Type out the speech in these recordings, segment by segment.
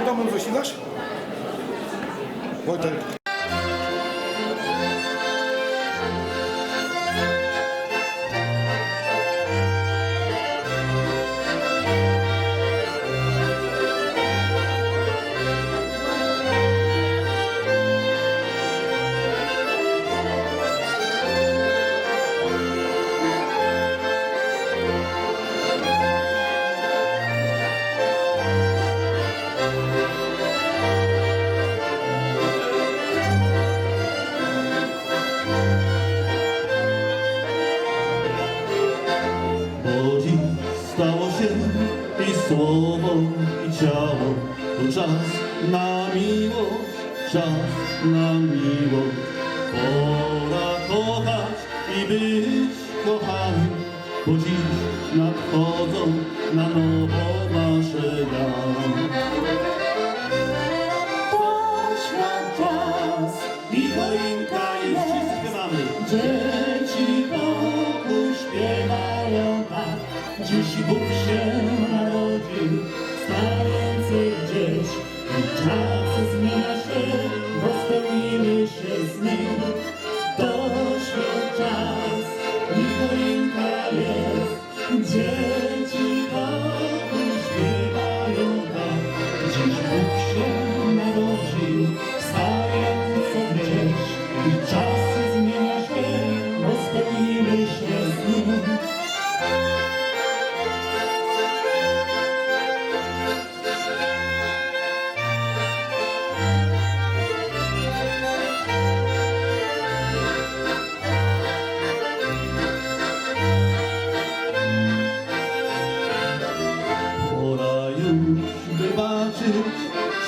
Ondan bunu düşünürler. Boy tarif. czas na miłość, czas na miłość. Pora kochać i być kochanym, bo dziś nadchodzą na nowo nasze dni.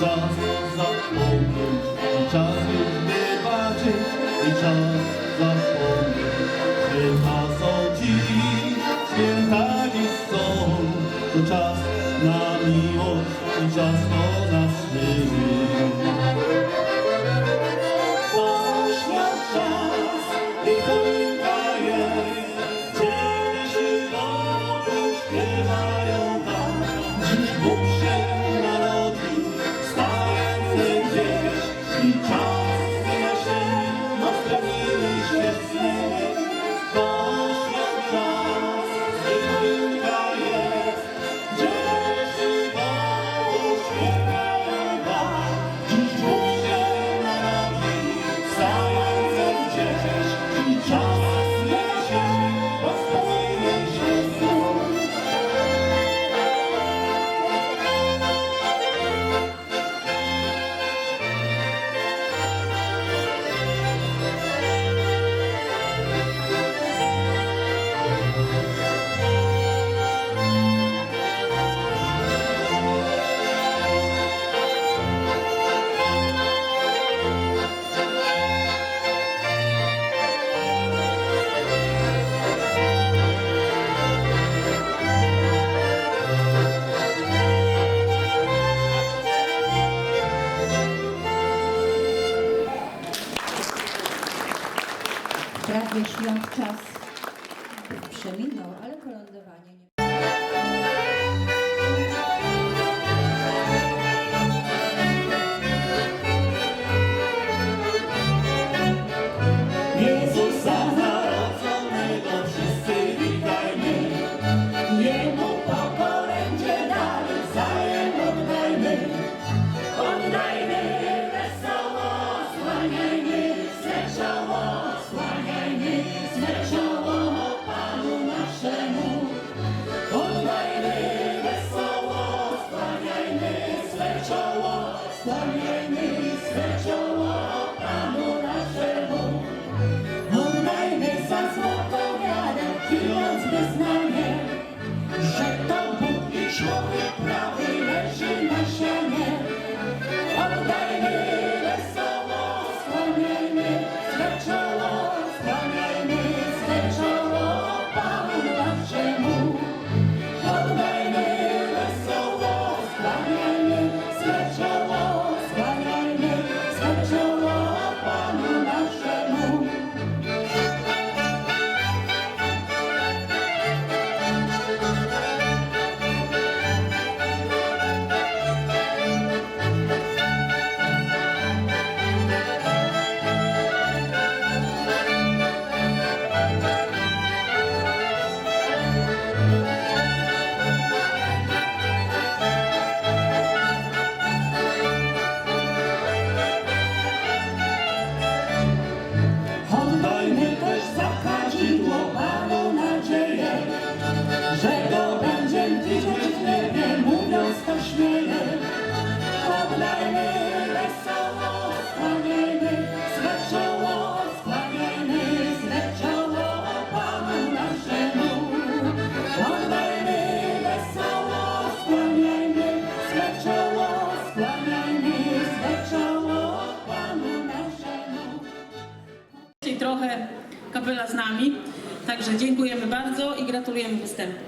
Czas zapomnieć, i czas już wybaczyć, i czas zapomnieć. Święta są dziś, święta dziś są, to czas na miłość i czas do nas żyje. Nasz na czas i choinka jest, dzieci nowe śpiewają nam, dziś Bóg się gdyż nam czas przeminął, ale kolędowanie nie Yeah. nami. Także dziękujemy bardzo i gratulujemy występu.